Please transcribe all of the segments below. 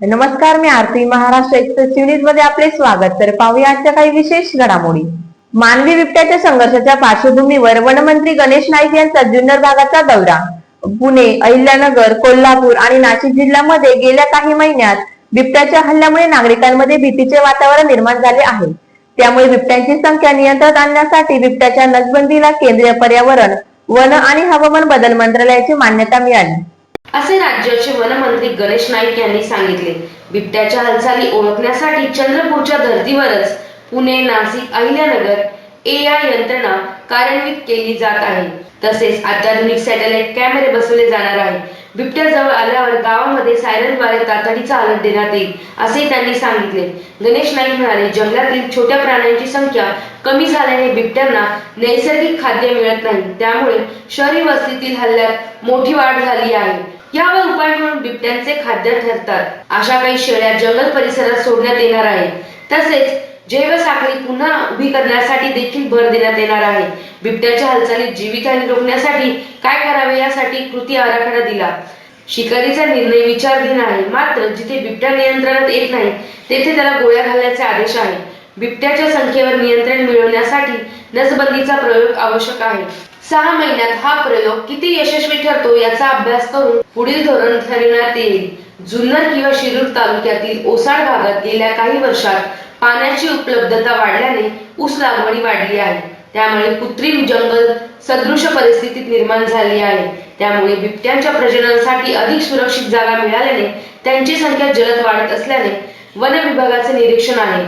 नमस्कार मी आरती महाराष्ट्र एक्सप्रेस न्यूजमध्ये आपले स्वागत. तर पाहूया आजच्या काही विशेष घडामोडी. मानवी बिबट्याच्या संघर्षाच्या पार्श्वभूमीवर वनमंत्री गणेश नाईक यांचा जुन्नर भागाचा दौरा. पुणे अहिल्यानगर कोल्हापूर आणि नाशिक जिल्ह्यामध्ये गेल्या काही महिन्यात बिबट्याच्या हल्ल्यामुळे नागरिकांमध्ये भीतीचे वातावरण निर्माण झाले आहे. त्यामुळे बिबट्यांची संख्या नियंत्रणात आणण्यासाठी बिबट्याच्या नसबंदीला केंद्रीय पर्यावरण वन आणि हवामान बदल मंत्रालयाची मान्यता मिळाली. असे राज्याचे वनमंत्री गणेश नाईक यांनी सांगितले. बिबट्याच्या हालचाली ओळखण्यासाठी चंद्रपूरच्या धर्तीवरच पुणे नाशिक अहिल्यानगर ए आय यंत्रणा कार्यान्वित केली जात आहे. तसेच अत्याधुनिक सॅटेलाइट कॅमेरे बसवले जाणार आहे. बिबट्या जवळ आल्यावर गावामध्ये सायरनद्वारे तातडीचा अलर्ट देण्यात येईल असे त्यांनी सांगितले. गणेश नाईक म्हणाले जंगलातील छोट्या प्राण्यांची संख्या कमी झाल्याने बिबट्यांना नैसर्गिक खाद्य मिळत नाही. त्यामुळे शहरी वस्तीतील हल्ल्यात मोठी वाढ झाली आहे. यावर उपाय म्हणून बिबट्यांचे खाद्य ठरतात. अशा काही शेळ्या जंगल परिसरात सोडण्यात येणार आहे तसेच जैव साखळी पुन्हा उभी करण्यासाठी देखील भर देण्यात येणार आहे. बिबट्याच्या हालचालीत जीवितहानी रोखण्यासाठी काय करावे यासाठी कृती आराखडा दिला. शिकारीचा निर्णय विचारधीन आहे. मात्र जिथे बिबट्या नियंत्रणात येत नाही तेथे त्याला गोळ्या घालण्याचे आदेश आहे. बिबट्याच्या संख्येवर नियंत्रण मिळवण्यासाठी नसबंदीचा प्रयोग आवश्यक आहे. सहा महिन्यात हा प्रयोग किती यशस्वी ठरतो याचा अभ्यास करून पुढील धोरण ठरविण्यात येईल. जुन्नर किंवा शिरूर तालुक्यातील ओसाड भागात गेल्या काही वर्षात पाण्याची उपलब्धता वाढल्याने ऊस लागवडी वाढली आहे. त्यामुळे कृत्रिम जंगल सदृश परिस्थितीत निर्माण झाली आहे. त्यामुळे बिबट्यांच्या प्रजननासाठी अधिक सुरक्षित जागा मिळाल्याने त्यांची संख्या जलद वाढत असल्याने वन विभागाचे निरीक्षण आहे.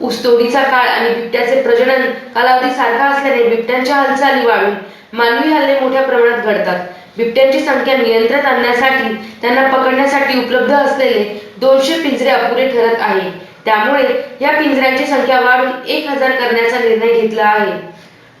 ऊसतोडीचा काळ आणि बिबट्याचे प्रजनन कालावधी सारखा असल्याने बिबट्यांच्या हालचाली वाढून मानवी हल्ले मोठ्या प्रमाणात घडतात. बिबट्यांची संख्या नियंत्रणात आणण्यासाठी त्यांना पकडण्यासाठी उपलब्ध असलेले दोनशे पिंजरे अपुरे ठरत आहे. त्यामुळे या पिंजऱ्यांची संख्या वाढून एक हजार करण्याचा निर्णय घेतला आहे.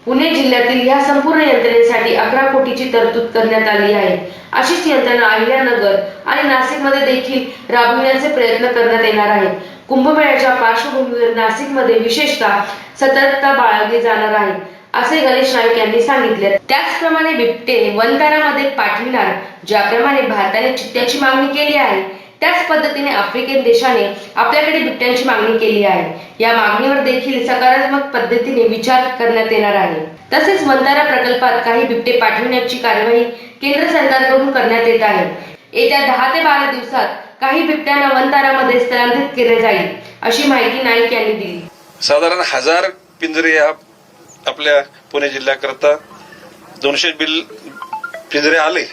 पुणे जिल्ह्यातील या संपूर्ण यंत्रणेसाठी अकरा कोटीची तरतूद करण्यात आली आहे. अशीच यंत्रणा अहिल्यानगर आणि नाशिकमध्ये देखील राबविण्याचे प्रयत्न करण्यात येणार आहे कुंभमेळ्याच्या पार्श्वभूमीवर नाशिकमध्ये विशेषतः सतर्कता बाळगली जाणार आहे असे गणेश नाईक यांनी सांगितले. त्याचप्रमाणे बिबटे वनतारामध्ये पाठविणार ज्याप्रमाणे भारताने चित्त्याची मागणी केली आहे त्याच पद्धतीने आफ्रिकन देशाने आपल्याकडे बिबट्यांची मागणी केली आहे. या मागणीवर देखील सकारात्मक पद्धतीने विचार करण्यात येणार आहे. तसेच वंतारा प्रकल्पात काही बिबटे पाठविण्याची कार्यवाही केंद्र सरकारकडून करण्यात येत आहे. येत्या दहा ते बारा दिवसात काही बिबट्यांना वनतारामध्ये स्थलांतरित केले जाईल अशी माहिती नाईक यांनी दिली. साधारण हजार पिंजरे या आपल्या पुणे जिल्ह्याकरता दोनशे बिल पिंजरे आले.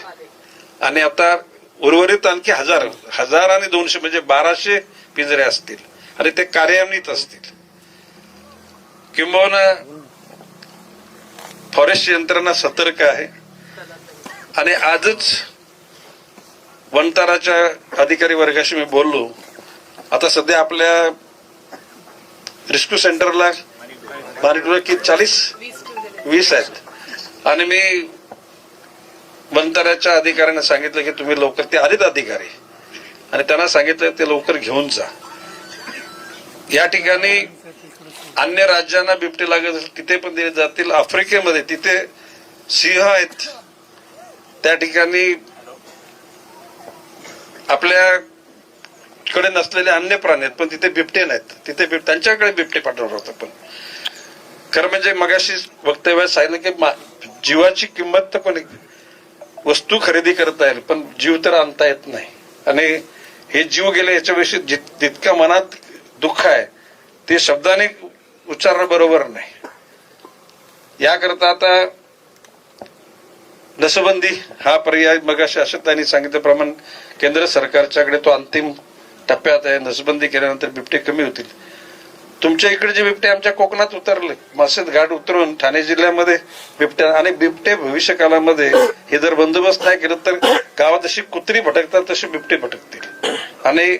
आणि आता उर्वरित आणखी हजार हजार आणि दोनशे म्हणजे बाराशे पिंजरे असतील. आणि ते कार्यान्वित असतील. किंबहुना फॉरेस्ट यंत्रणा सतर्क आहे. आणि आजच वनताराच्या अधिकारी वर्गाशी मी बोललो. आता सध्या आपल्या रेस्क्यू सेंटरला मॉनिटर किती चाळीस? वीस आहेत. आणि मी वनताऱ्याच्या अधिकाऱ्यांना सांगितलं की तुम्ही लवकर ते आलेत अधिकारी आणि त्यांना सांगितलं ते लवकर घेऊन जा. या ठिकाणी अन्य राज्यांना बिबटे लागत असेल तिथे पण दिले जातील. आफ्रिकेमध्ये तिथे सिंह आहेत. त्या ठिकाणी आपल्याकडे नसलेले अन्य प्राणी आहेत पण तिथे बिबटे नाहीत. तिथे बिब त्यांच्याकडे बिबटे पाठवणार होतं पण खरं म्हणजे मगाशी वक्तव्य सांगितलं की मा- जीवाची किंमत तर कोणी वस्तू खरेदी करता येईल पण जीव तर आणता येत नाही. आणि हे जीव गेले याच्याविषयी जित- जितकं मनात दुःख आहे ते शब्दाने उच्चारणं बरोबर नाही. याकरता आता नसबंदी हा पर्याय मग अशा त्यांनी सांगितल्याप्रमाणे केंद्र सरकारच्याकडे तो अंतिम टप्प्यात आहे. नसबंदी केल्यानंतर बिबटे कमी होतील. तुमच्या इकडे जे बिबटे आमच्या कोकणात उतरले मासेत घाट उतरून ठाणे जिल्ह्यामध्ये बिबट्या आणि बिबटे भविष्य काळामध्ये हे जर बंदोबस्त नाही केलं तर गावात जशी कुत्री भटकतात तसे बिबटे भटकतील. आणि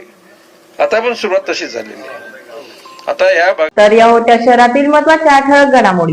आता पण सुरुवात तशी झालेली आता या भाग तर या होत्या शहरातील महत्त्वाच्या ठळक घडामोडी.